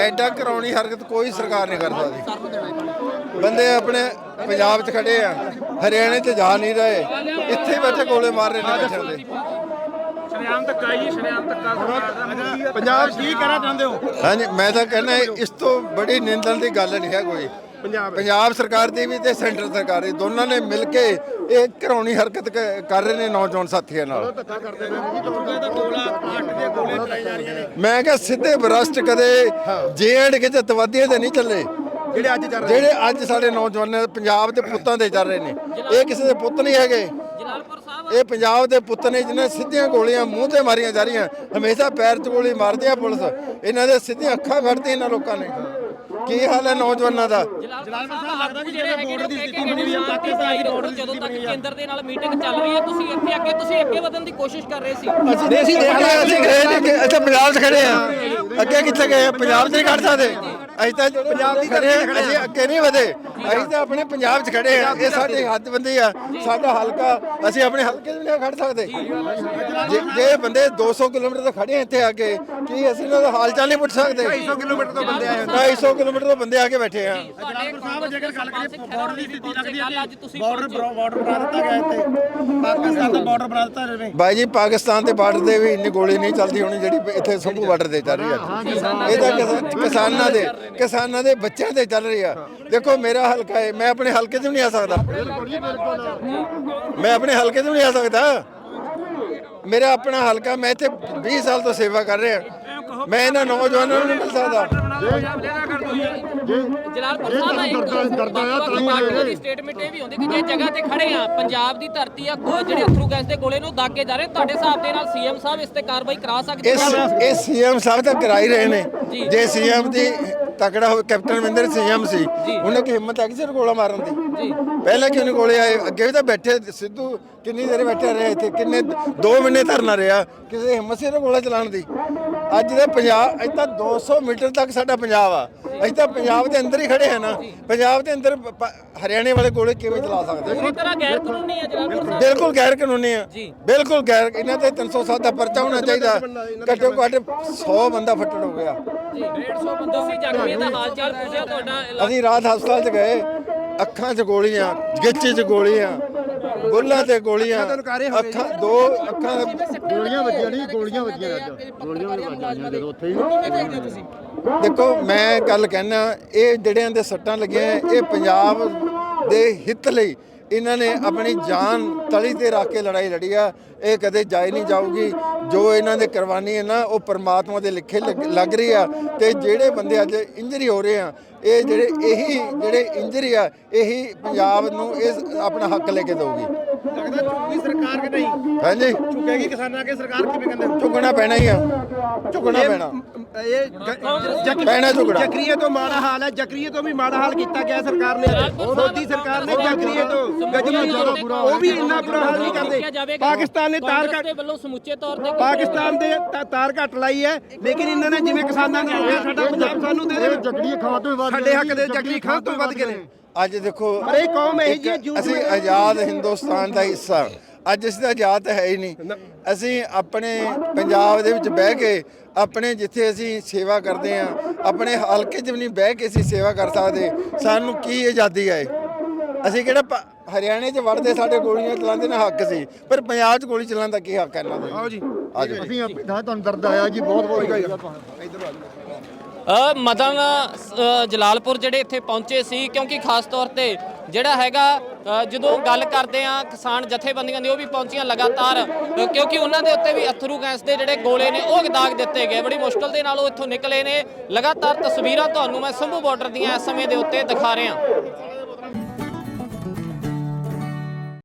ਐਡਾ ਕਰਾਉਣੀ ਹਰਕਤ ਕੋਈ ਸਰਕਾਰ ਨਹੀਂ ਕਰ ਸਕਦੀ ਬੰਦੇ ਆਪਣੇ ਪੰਜਾਬ 'ਚ ਖੜੇ ਆ ਹਰਿਆਣੇ 'ਚ ਜਾ ਨਹੀਂ ਰਹੇ ਇੱਥੇ ਹੀ ਬੈਠੇ ਗੋਲੇ ਮਾਰ ਰਹੇ ਨੇ ਬੈਠੇ ਦੇ ਸ਼ਰਿਆਮ ਧੱਕਾ ਸ਼ਰਿਆਮ ਧੱਕਾ। ਪੰਜਾਬ ਕੀ ਕਹਿਣਾ ਚਾਹੁੰਦੇ ਹੋ? ਹਾਂਜੀ ਮੈਂ ਤਾਂ ਕਹਿੰਦਾ ਇਸ ਤੋਂ ਬੜੀ ਨਿੰਦਣ ਦੀ ਗੱਲ ਨਹੀਂ ਹੈ ਕੋਈ। ਪੰਜਾਬ ਪੰਜਾਬ ਸਰਕਾਰ ਦੀ ਵੀ ਤੇ ਸੈਂਟਰ ਸਰਕਾਰ ਦੀ ਦੋਨਾਂ ਨੇ ਮਿਲ ਕੇ ਇਹ ਘਰਾਉਣੀ ਹਰਕਤ ਕ- ਕਰ ਰਹੇ ਨੇ ਨੌਜਵਾਨ ਸਾਥੀਆਂ ਨਾਲ। ਧੱਕਾ ਕਰਦੇ ਨੇ। ਮੈਂ ਕਿਹਾ ਸਿੱਧੇ ਬਰਸਟ ਕਦੇ ਜੇ ਐਂਡ ਕੇ ਤੇ ਤਵਾਦੀਆਂ ਤੇ ਨਹੀਂ ਚੱਲੇ। ਜਿਹੜੇ ਅੱਜ ਚੱਲ ਰਹੇ ਜਿਹੜੇ ਅੱਜ ਸਾਡੇ ਨੌਜਵਾਨਾਂ ਪੰਜਾਬ ਦੇ ਪੁੱਤਾਂ ਦੇ ਚੱਲ ਰਹੇ ਨੇ। ਇਹ ਕਿਸੇ ਦੇ ਪੁੱਤ ਨਹੀਂ ਹੈਗੇ। ਜਲਾਲਪੁਰ ਸਾਹਿਬ ਇਹ ਪੰਜਾਬ ਦੇ ਪੁੱਤ ਨੇ ਜਿਨ੍ਹਾਂ ਸਿੱਧੀਆਂ ਗੋਲੀਆਂ ਮੂੰਹ ਤੇ ਮਾਰੀਆਂ ਜਾ ਰਹੀਆਂ। ਹਮੇਸ਼ਾ ਪੈਰ 'ਚ ਗੋਲੀ ਮਾਰਦੀ ਆ ਪੁਲਿਸ। ਇਹਨਾਂ ਦੇ ਸਿੱਧੀਆਂ ਅੱਖਾਂ ਕੱਢਦੀਆਂ ਇਹਨਾਂ ਲੋਕਾਂ ਨੇ। ਕੀ ਹਾਲ ਹੈ ਨੌਜਵਾਨਾਂ ਦਾ? ਜਲਾਲਪੁਰ ਸਾਹਿਬ ਲੱਗਦਾ ਕਿ ਜਿਹੜੇ ਬਾਰਡਰ ਦੀ ਸਥਿਤੀ ਬਣੀ ਹੈ ਪਾਕਿਸਤਾਨ ਬਾਰਡਰ ਜਦੋਂ ਤੱਕ ਕੇਂਦਰ ਦੇ ਨਾਲ ਮੀਟਿੰਗ ਚੱਲ ਰਹੀ ਹੈ ਤੁਸੀਂ ਇੱਥੇ ਅੱਗੇ ਤੁਸੀਂ ਅੱਗੇ ਵਧਣ ਦੀ ਕੋਸ਼ਿਸ਼ ਕਰ ਰਹੇ ਸੀ। ਅਸੀਂ ਅਸੀਂ ਦੇਖ ਲਿਆ ਅਸੀਂ ਗਏ ਨਹੀਂ ਕਿ ਇੱਥੇ ਪੰਜਾਬ 'ਚ ਖੜੇ ਆ। ਅੱਗੇ ਕਿੱਥੇ ਗਏ? ਪੰਜਾਬ 'ਚ ਨਹੀਂ ਖੜ ਸਕਦੇ? ਅਸੀਂ ਤਾਂ ਪੰਜਾਬ ਦੀ ਆ। ਅਸੀਂ ਅੱਗੇ ਨਹੀਂ ਵਧੇ। ਅਸੀਂ ਤਾਂ ਆਪਣੇ ਪੰਜਾਬ 'ਚ ਖੜੇ ਆ। ਇਹ ਸਾਡੀ ਹੱਦਬੰਦੀ ਆ। ਸਾਡਾ ਹਲਕਾ ਅਸੀਂ ਆਪਣੇ ਹਲਕੇ 'ਚ ਵੀ ਨਹੀਂ ਖੜ ਸਕਦੇ। ਜੇ- ਜੇ ਬੰਦੇ 200 ਕਿਲੋਮੀਟਰ ਤੋਂ ਖੜੇ ਆ ਇੱਥੇ ਆ ਕੇ ਕੀ ਅਸੀਂ ਇਹਨਾਂ ਦਾ ਹਾਲ ਚਾਲ ਨਹੀਂ ਪੁੱਛ ਸਕਦੇ? 250 ਕਿਲੋਮੀਟਰ ਤੋਂ ਬੰਦੇ ਆਏ 250 ਕਿਲੋਮੀਟਰ ਤੋਂ ਬੰਦੇ ਆ ਕੇ ਬੈਠੇ ਆ। ਜਲਾਲਪੁਰ ਸਾਹਿਬ ਜੇਕਰ ਗੱਲ ਕਰੀਏ ਬਾਰਡਰ ਦੀ ਸਥਿਤੀ ਲੱਗਦੀ ਹੈ ਅੱਜ ਤੁਸੀਂ ਬਾਰਡਰ ਬਾਰਡਰ ਬਣਾ ਦਿੱਤਾ ਗਿਆ ਇੱਥੇ। ਪਾਕਿਸਤਾਨ ਦਾ ਬਾਰਡਰ ਬਣਾ ਦਿੱਤਾ ਜਿਵੇਂ। ਬਾਈ ਜੀ ਪਾਕਿਸਤਾਨ ਦੇ ਬਾਰਡਰ ਤੇ ਵੀ ਇੰਨੀ ਗੋਲੀ ਨਹੀਂ ਚੱਲਦੀ ਹੋਣੀ ਜਿਹੜੀ ਇੱਥੇ ਸੰਭੂ ਬਾਰਡਰ ਤੇ ਚੱਲ ਰਹੀ ਹੈ। ਇਹ ਤਾਂ ਕਿਸਾ- ਕਿਸਾਨਾਂ ਦੇ ਕਿਸਾਨਾਂ ਦੇ ਬੱਚਿਆਂ ਤੇ ਚੱਲ ਰਹੀ ਆ। ਦੇਖੋ ਮੇਰਾ ਹਲਕਾ ਹੈ ਮੈਂ ਆਪਣੇ ਹਲਕੇ 'ਚ ਵੀ ਨਹੀਂ ਆ ਸਕਦਾ। ਮੈਂ ਆਪਣੇ ਹਲਕੇ 'ਚ ਵੀ ਨਹੀਂ ਆ ਸਕਦਾ। ਮੇਰਾ ਆਪਣਾ ਹਲਕਾ ਮੈਂ ਇੱਥੇ 20 ਸਾਲ ਤੋਂ ਸੇਵਾ ਕਰ ਰਿਹਾ। ਮੈਂ ਇਹਨਾਂ ਨੌਜਵਾਨਾਂ ਨੂੰ ਨਹੀਂ ਮਿਲ ਸਕਦਾ। ਜਲਾਲਪੁਰ ਸਾਹਿਬ ਦਾ ਇੱਕ ਸਟੇਟਮੈਂਟ ਇਹ ਵੀ ਹੁੰਦੀ ਕਿ ਜੇ ਜਗ੍ਹਾ ਤੇ ਖੜੇ ਆ ਪੰਜਾਬ ਦੀ ਧਰਤੀ ਆ ਗੋ- ਜਿਹੜੇ ਅਥਰੂ ਗੈਸ ਦੇ ਗੋਲੇ ਨੂੰ ਦਾਗੇ ਜਾ ਰਹੇ ਤੁਹਾਡੇ ਹਿਸਾਬ ਦੇ ਨਾਲ ਸੀਐਮ ਸਾਹਿਬ ਇਸ ਤੇ ਕਾਰਵਾਈ ਕਰਾ ਸਕਦੇ ਇਸ ਇਹ ਸੀਐਮ ਸਾਹਿਬ ਤਾਂ ਕਰਾ ਹੀ ਰਹੇ ਨੇ ਜੀ। ਜੇ ਸੀਐਮ ਦੀ ਤਕੜਾ ਹੋਵੇ ਕੈਪਟਨ ਅਮਰਿੰਦਰ ਸੀਐਮ ਸੀ। ਉਹਨੇ ਕਿ ਹਿੰਮਤ ਹੈਗੀ ਸੀ ਗੋਲਾ ਮਾਰਨ ਦੀ? ਜੀ। ਪਹਿਲਾਂ ਕਿਉਂ ਨਹੀਂ ਗੋਲੇ ਆਏ? ਅੱਗੇ ਵੀ ਤਾਂ ਬੈਠੇ ਸਿੱਧੂ ਕਿੰਨੀ ਦੇਰ ਬੈਠੇ ਰਹੇ ਇੱਥੇ? ਕਿੰਨੇ 2 ਮਹੀਨੇ ਧਰਨਾ ਰਿਹਾ? ਕਿਸੇ ਹਿੰਮਤ ਸੀ ਨਾ ਗੋਲਾ ਚਲਾਉਣ ਦੀ? ਅੱਜ ਦੇ ਪੰਜਾਬ ਤਾਂ 200 ਮੀਟਰ ਤੱਕ ਸਾਡਾ ਪੰਜਾਬ ਆ। ਅਸੀਂ ਤਾਂ ਪੰਜਾਬ ਦੇ ਅੰਦਰ ਹੀ ਖੜੇ ਆ ਨਾ। ਪੰਜਾਬ ਦੇ ਅੰਦਰ ਪ- ਹਰਿਆਣੇ ਵਾਲੇ ਗੋਲੇ ਕਿਵੇਂ ਚਲਾ ਸਕਦੇ? ਪੂਰੀ ਤਰ੍ਹਾਂ ਗੈਰ ਕਾਨੂੰਨੀ ਹੈ ਸਾਹਿਬ ਬਿਲਕੁਲ। ਗੈਰ ਕਾਨੂੰਨੀ ਆ। ਬਿਲਕੁਲ ਗੈਰ ਇਹਨਾਂ ਤੇ 307 ਦਾ ਪਰਚਾ ਹੋਣਾ ਚਾਹੀਦਾ। ਘੱਟੋ ਘੱਟ 100 ਬੰਦਾ ਫੱਟੜ ਹੋ ਗਿਆ। ਜੀ 150 ਬੰਦਾ ਸੀ ਜ਼ਖਮੀ ਦਾ ਹਾਲ ਚਾਲ ਪੁੱਛਿਆ ਤੁਹਾਡਾ ਇਲਾਕਾ ਅਸੀਂ ਰਾਤ ਹਸਪਤਾਲ 'ਚ ਗਏ। ਅੱਖਾਂ 'ਚ ਗੋਲੀਆਂ ਗਿੱਚੇ 'ਚ ਗੋਲੀਆਂ ਬੁੱਲਾਂ ਤੇ ਗੋਲੀਆਂ ਅੱਖਾਂ ਦੋ ਅੱਖਾਂ ਗੋਲੀਆਂ ਵੱਜੀਆਂ ਨਹੀਂ ਗੋਲੀਆਂ ਵੱਜੀਆਂ ਅੱਜ। ਗੋਲੀਆਂ ਵੱਜੀਆਂ ਜਦੋਂ ਉੱਥੇ ਹੀ ਦੇਖੋ, ਮੈਂ ਗੱਲ ਕਹਿਣਾ ਇਹ ਜਿਹੜਿਆਂ ਦੇ ਸੱਟਾਂ ਲੱਗੀਆਂ, ਇਹ ਪੰਜਾਬ ਦੇ ਹਿੱਤ ਲਈ ਇਹਨਾਂ ਨੇ ਆਪਣੀ ਜਾਨ ਤਲੀ ਤੇ ਰੱਖ ਕੇ ਲੜਾਈ ਲੜੀ ਆ। ਇਹ ਕਦੇ ਜਾਈ ਨਹੀਂ ਜਾਊਗੀ। ਜੋ ਇਹਨਾਂ ਦੇ ਕੁਰਬਾਨੀ ਹੈ ਨਾ, ਉਹ ਪਰਮਾਤਮਾ ਦੇ ਲਿਖੇ ਲੱਗ- ਰਹੀ ਆ ਤੇ ਜਿਹੜੇ ਬੰਦੇ ਅੱਜ ਇੰਜਰੀ ਹੋ ਰਹੇ ਆ, ਇਹ ਜਿਹੜੇ, ਇਹੀ ਜਿਹੜੇ ਇੰਜਰੀ ਆ, ਇਹੀ ਪੰਜਾਬ ਨੂੰ ਇਹ ਆਪਣਾ ਹੱਕ ਲੈ ਕੇ ਦਊਗੀ। ਲੱਗਦਾ ਚੁੱਕੀ ਸਰਕਾਰ ਕਿ ਹਾਂਜੀ। ਚੁੱਕੇਗੀ ਕਿਸਾਨਾਂ ਕੇ ਸਰਕਾਰ ਕਿਵੇਂ ਕਹਿੰਦੇ ਝੁਕਣਾ ਪੈਣਾ ਹੀ ਆ। ਝੁਕਣਾ ਪੈਣਾ। ਇਹ ਜਕ- ਪੈਣਾ ਝੁਕਣਾ। ਜਕਰੀਏ ਤੋਂ ਮਾੜਾ ਹਾਲ ਹੈ। ਜਕਰੀਏ ਤੋਂ ਵੀ ਮਾੜਾ ਹਾਲ ਕੀਤਾ ਗਿਆ ਸਰਕਾਰ ਨੇ। ਮੋਦੀ ਸਰਕਾਰ ਨੇ ਜਕਰੀਏ ਤੋਂ ਗਜਨੀ ਉਹ ਵੀ ਇੰਨਾ ਬੁਰਾ ਹਾਲ ਨਹੀਂ ਕਰਦੇ। ਪਾਕਿਸਤਾਨ ਨੇ ਤਾਰ ਦੇ ਵੱਲੋਂ ਸਮੁੱਚੇ ਤੌਰ ਤੇ ਪਾਕਿਸਤਾਨ ਦੇ ਤਾ- ਤਾਰ ਘੱਟ ਲਾਈ ਹੈ। ਲੇਕਿਨ ਇਹਨਾਂ ਨੇ ਜਿਵੇਂ ਕਿਸਾਨਾਂ ਨੇ ਆਖਿਆ ਸਾਡਾ ਪੰਜਾਬ ਸਾਨੂੰ ਦੇ ਦੇ ਜਕਰੀਏ ਖਾਂ ਤੋਂ ਵੱਧ ਸਾਡੇ ਹੱਕ ਦੇ ਜਕਰੀ ਖਾਂ ਤੋਂ ਵੱਧ ਗਏ ਨੇ। ਅੱਜ ਦੇਖੋ ਪਰ ਇਹ ਕੌਮ ਇਹੋ ਜਿਹੀ ਹੈ ਅਸੀਂ ਆਜ਼ਾਦ ਹਿੰਦੁਸਤਾਨ ਦਾ ਹਿੱਸਾ। ਅੱਜ ਅਸੀਂ ਤਾਂ ਆਜ਼ਾਦ ਹੈ ਹੀ ਨਹੀਂ। ਅਸੀਂ ਆਪਣੇ ਪੰਜਾਬ ਦੇ ਵਿੱਚ ਬਹਿ ਕੇ ਆਪਣੇ ਜਿੱਥੇ ਅਸੀਂ ਸੇਵਾ ਕਰਦੇ ਆ ਆਪਣੇ ਹਲਕੇ 'ਚ ਵੀ ਨਹੀਂ ਬਹਿ ਕੇ ਅਸੀਂ ਸੇਵਾ ਕਰ ਸਕਦੇ। ਸਾਨੂੰ ਕੀ ਆਜ਼ਾਦੀ ਹੈ ਅਸੀਂ ਕਿਹੜਾ ਹਰਿਆਣੇ 'ਚ ਵੜਦੇ ਸਾਡੇ ਗੋਲੀਆਂ ਚਲਾਉਂਦੇ ਨਾ ਹੱਕ ਸੀ। ਪਰ ਪੰਜਾਬ 'ਚ ਗੋਲੀ ਚਲਾਉਣ ਦਾ ਕੀ ਹੱਕ ਹੈ ਇਹਨਾਂ ਦਾ? ਆਓ ਜੀ। ਆਜੋ ਅਸੀਂ ਤੁਹਾਨੂੰ ਦਰਦ ਆਇਆ ਜੀ ਬਹੁਤ ਬਹੁਤ ਅ, ਮਦਨ ਜਲਾਲਪੁਰ ਜਿਹੜੇ ਇੱਥੇ ਪਹੁੰਚੇ ਸੀ ਕਿਉਂਕਿ ਖਾਸ ਤੌਰ ਤੇ ਜਿਹੜਾ ਹੈਗਾ ਜਦੋਂ ਗੱਲ ਕਰਦੇ ਆ ਕਿਸਾਨ ਜਥੇਬੰਦੀਆਂ ਦੀ ਉਹ ਵੀ ਪਹੁੰਚੀਆਂ ਲਗਾਤਾਰ, ਕਿਉਂਕਿ ਉਹਨਾਂ ਦੇ ਉੱਤੇ ਵੀ ਅਥਰੂ ਗੈਸ ਦੇ ਜਿਹੜੇ ਗੋਲੇ ਨੇ, ਉਹ ਦਾਗ ਦਿੱਤੇ ਗਏ। ਬੜੀ ਮੁਸ਼ਕਲ ਦੇ ਨਾਲ ਉਹ ਇੱਥੋਂ ਨਿਕਲੇ ਨੇ। ਲਗਾਤਾਰ ਤਸਵੀਰਾਂ ਤੁਹਾਨੂੰ ਮੈਂ ਸੰਭੂ ਬਾਰਡਰ ਦੀਆਂ ਇਸ ਸਮੇਂ ਦੇ ਉੱਤੇ ਦਿਖਾ ਰਿਹਾ।